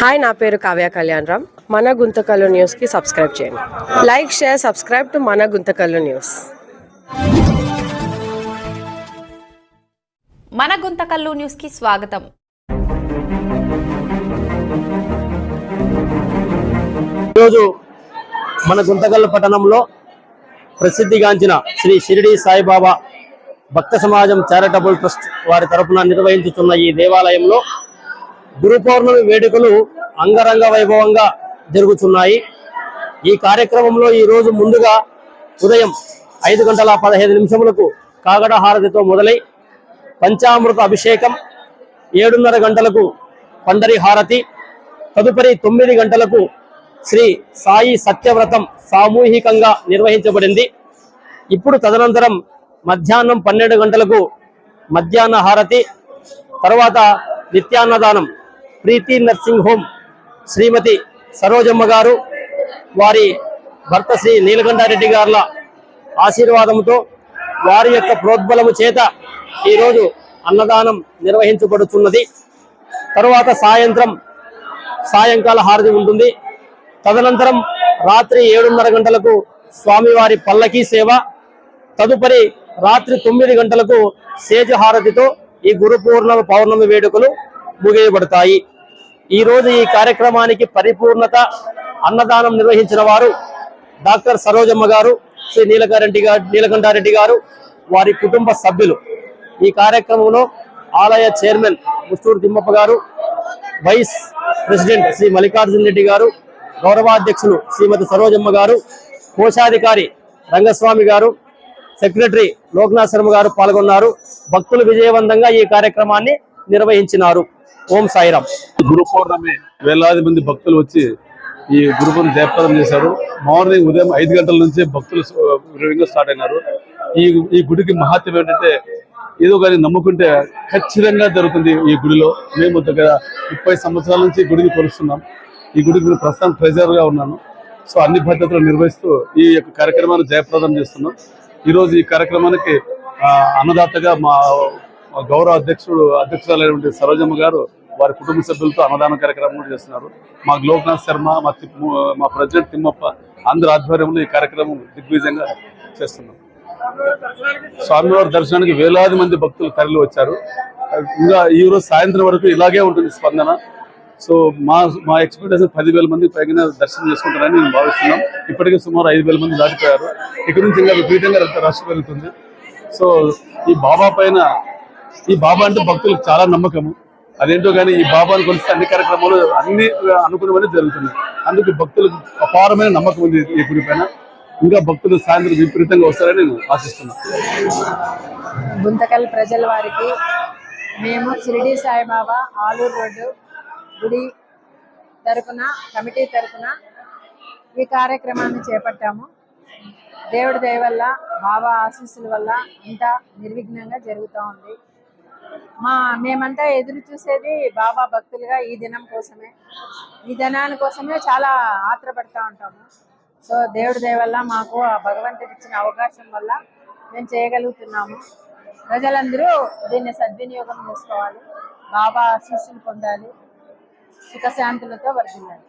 Hi నా పేరు కావ్య కళ్యాణ్ రామ్. మన గుంతకల్లు న్యూస్కి సబ్స్క్రైబ్ చేయండి. లైక్ షేర్ సబ్స్క్రైబ్ టు మన గుంతకల్లు న్యూస్. మన గుంతకల్లు న్యూస్కి స్వాగతం. ఈరోజు మన గుంతకల్ పట్టణంలో ప్రసిద్ధిగాంచిన శ్రీ షిరిడి సాయిబాబా భక్త సమాజం చారిటబుల్ ట్రస్ట్ వారి తరపున నిర్వహించుతున్న ఈ దేవాలయంలో గురు పౌర్ణమి వేడుకలు అంగరంగ వైభవంగా జరుగుతున్నాయి. ఈ కార్యక్రమంలో ఈ రోజు ముందుగా ఉదయం ఐదు గంటల పదహైదు నిమిషములకు కాగడ హారతితో మొదలై పంచామృత అభిషేకం ఏడున్నర గంటలకు పండరి హారతి తదుపరి తొమ్మిది గంటలకు శ్రీ సాయి సత్యవ్రతం సామూహికంగా నిర్వహించబడింది. ఇప్పుడు తదనంతరం మధ్యాహ్నం పన్నెండు గంటలకు మధ్యాహ్న హారతి తర్వాత నిత్యాన్నదానం ప్రీతి నర్సింగ్ హోమ్ శ్రీమతి సరోజమ్మ గారు వారి భర్త శ్రీ నీలకంఠారెడ్డి గారుల ఆశీర్వాదంతో వారి యొక్క ప్రోద్బలము చేత ఈరోజు అన్నదానం నిర్వహించబడుతున్నది. తరువాత సాయంత్రం సాయంకాల హారతి ఉంటుంది. తదనంతరం రాత్రి ఏడున్నర గంటలకు స్వామివారి పల్లకీ సేవ. తదుపరి రాత్రి తొమ్మిది గంటలకు సేజ హారతితో ఈ గురు పౌర్ణమి వేడుకలు ముగియబడతాయి. ఈ రోజు ఈ కార్యక్రమానికి పరిపూర్ణత అన్నదానం నిర్వహించిన వారు డాక్టర్ సరోజమ్మ గారు శ్రీ నీలకారెడ్డి గారు నీలకంఠారెడ్డి గారు వారి కుటుంబ సభ్యులు. ఈ కార్యక్రమంలో ఆలయ chairman Musturu Thimmappa garu vice president Shri Mallikarjuna Reddy garu గౌరవాధ్యక్షులు శ్రీమతి సరోజమ్మ గారు కోశాధికారి రంగస్వామి గారు సెక్రటరీ లోక్నాథ్ శర్మ గారు పాల్గొన్నారు. భక్తులు విజయవంతంగా ఈ కార్యక్రమాన్ని నిర్వహించినారు. ఓం సాయిరాం గురు పౌర్ణమి వేలాది మంది భక్తులు వచ్చి ఈ గురు జయప్రదం చేశారు. మార్నింగ్ ఉదయం ఐదు గంటల నుంచి భక్తులు విరివిగా స్టార్ట్ అయినారు. ఈ ఈ గుడికి మహత్యం ఏంటంటే ఏదో కానీ నమ్ముకుంటే ఖచ్చితంగా జరుగుతుంది ఈ గుడిలో. మేము దగ్గర ముప్పై సంవత్సరాల నుంచి గుడిని కొలుస్తున్నాం. ఈ గుడికి నేను ప్రస్తుతం ట్రెజర్గా ఉన్నాను. సో అన్ని పద్ధతులు నిర్వహిస్తూ ఈ యొక్క కార్యక్రమాన్ని జయప్రదం చేస్తున్నాం. ఈ రోజు ఈ కార్యక్రమానికి అన్నదాతగా మా గౌరవ అధ్యక్షుడు అధ్యక్షురాలైనటువంటి సరోజమ్మ గారు వారి కుటుంబ సభ్యులతో అన్నదాన కార్యక్రమం కూడా చేస్తున్నారు. మా లోక్నాథ్ శర్మ మా తిప్పు మా ప్రెసిడెంట్ తిమ్మప్ప అందరి ఆధ్వర్యంలో ఈ కార్యక్రమం దిగ్విజయంగా చేస్తున్నాం. స్వామివారి దర్శనానికి వేలాది మంది భక్తులు తరలి వచ్చారు. ఇంకా ఈ రోజు సాయంత్రం వరకు ఇలాగే ఉంటుంది స్పందన. సో మా మా ఎక్స్పెక్టేషన్ పదివేల మంది పైగా దర్శనం చేసుకుంటారని నేను భావిస్తున్నాం. ఇప్పటికే సుమారు ఐదు వేల మంది దాటిపోయారు. ఇక్కడ నుంచి ఇంకా విపరీతంగా రష్ పెరుగుతుంది సో ఈ బాబా పైన ఈ బాబా అంటే భక్తులకు చాలా నమ్మకము. అదేంటో కానీ ఈ బాబాను కొలిస్తే అన్ని కార్యక్రమాలు అన్ని అనుకున్నవన్నీ జరుగుతున్నాయి. అందుకు భక్తులకు అపారమైన నమ్మకం ఉంది ఈ గుడి పైన. ఇంకా భక్తులు సాయంత్రం విపరీతంగా వస్తారని నేను ఆశిస్తున్నాను గుంతకల్ ప్రజల వారికి మేము షిరిడి సాయిబాబా ఆలూరు రోడ్డు గుడి తరఫున కమిటీ తరపున ఈ కార్యక్రమాన్ని చేపట్టాము. దేవుడి దయ వల్ల బాబా ఆశీస్సుల వల్ల ఇంత నిర్విఘ్నంగా జరుగుతూ ఉంది. మా మేమంతా ఎదురు చూసేది బాబా భక్తులుగా ఈ దినం కోసమే. ఈ దినాని కోసమే చాలా ఆత్రపడతా ఉంటాము. సో దేవుడి దయవల్ల మాకు ఆ భగవంతుడు ఇచ్చిన అవకాశం వల్ల మేము చేయగలుగుతున్నాము. ప్రజలందరూ దీన్ని సద్వినియోగం చేసుకోవాలి. బాబా శిష్యులు పొందాలి. సుఖశాంతులతో వర్ధిల్లాలి.